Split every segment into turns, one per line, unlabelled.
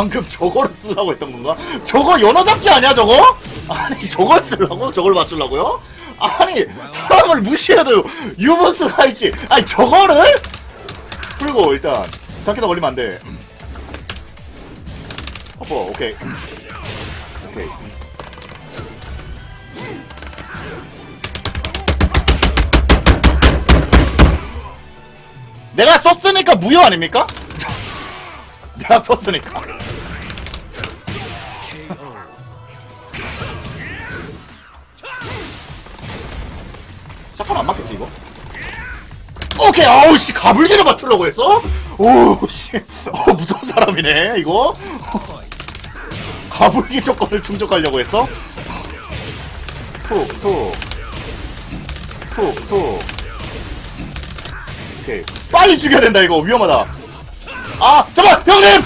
방금 저거를 쓰려고 했던 건가? 저거 연어 잡기 아니야 저거? 아니 저걸 쓰려고? 저걸 맞추려고요? 아니 사람을 무시해도 유머스가 있지 아니 저거를? 풀고 일단 잡기다 걸리면 안돼 어퍼 오케이 오케이 내가 썼으니까 무효 아닙니까? 내가 썼으니까 샷건 안 맞겠지 이거? 오케이 아우 씨 가불기를 맞추려고 했어? 오씨. 어 무서운 사람이네 이거? 가불기 조건을 충족하려고 했어? 툭툭툭툭 오케이. 빨리 죽여야 된다 이거. 위험하다. 아 잠깐 형님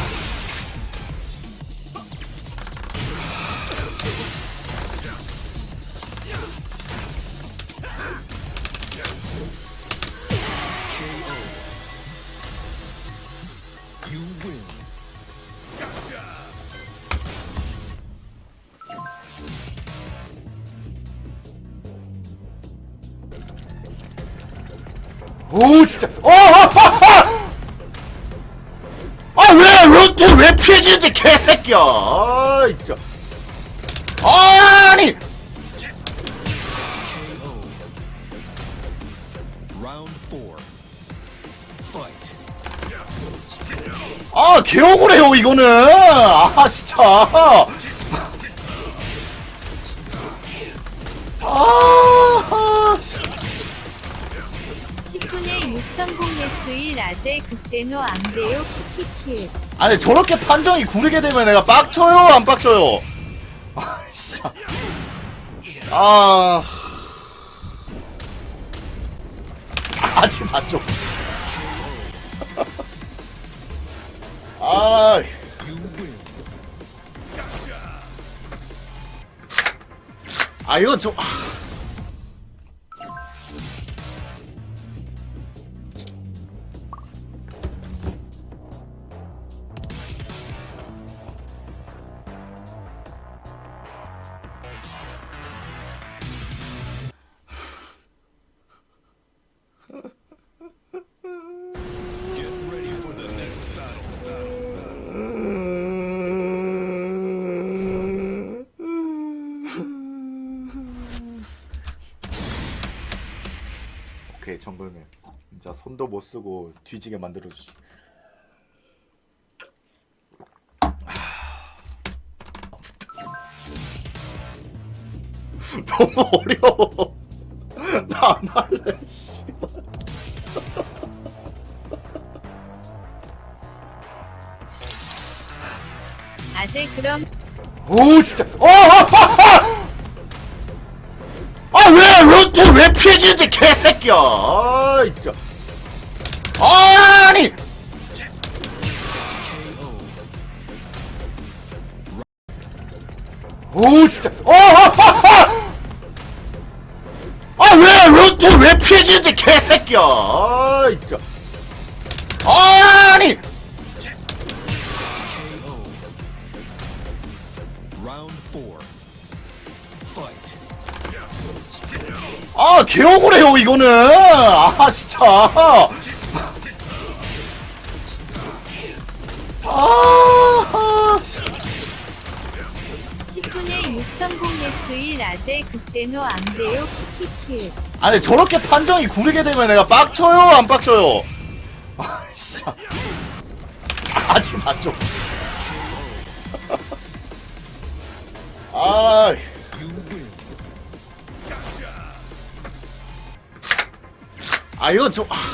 오 진짜. 어, 아왜 루트 왜 피해지는데 개새끼야. 아 진짜. 아니. 아 개억울해요 이거는. 아 진짜. 아
6성공 매수일 아재 그때노 안 돼요 키키키
아니 저렇게 판정이 구리게 되면 내가 빡쳐요? 안 빡쳐요? 아 진짜. 아. 아직 맞죠? 아. 아 이거 좀 오케이 정글맨 진짜 손도 못 쓰고 뒤지게 만들어 주지. 너무 어려워. 나 안 할래 씨발.
아재 그럼
오 진짜. 어, 아왜 왜 피해지는데 개새끼야. 아 아니! 오 진짜. 아왜 루트 왜 피해지는데 개새끼야. 아 아니 아 개 억울해요 이거는. 아 진짜. 아
10분의 6성공 매수일 아재 그때노 안 돼요 키키키.
아니 저렇게 판정이 구리게 되면 내가 빡쳐요 안 빡쳐요? 아 진짜. 아직 맞죠 아 아 이거 좀 아.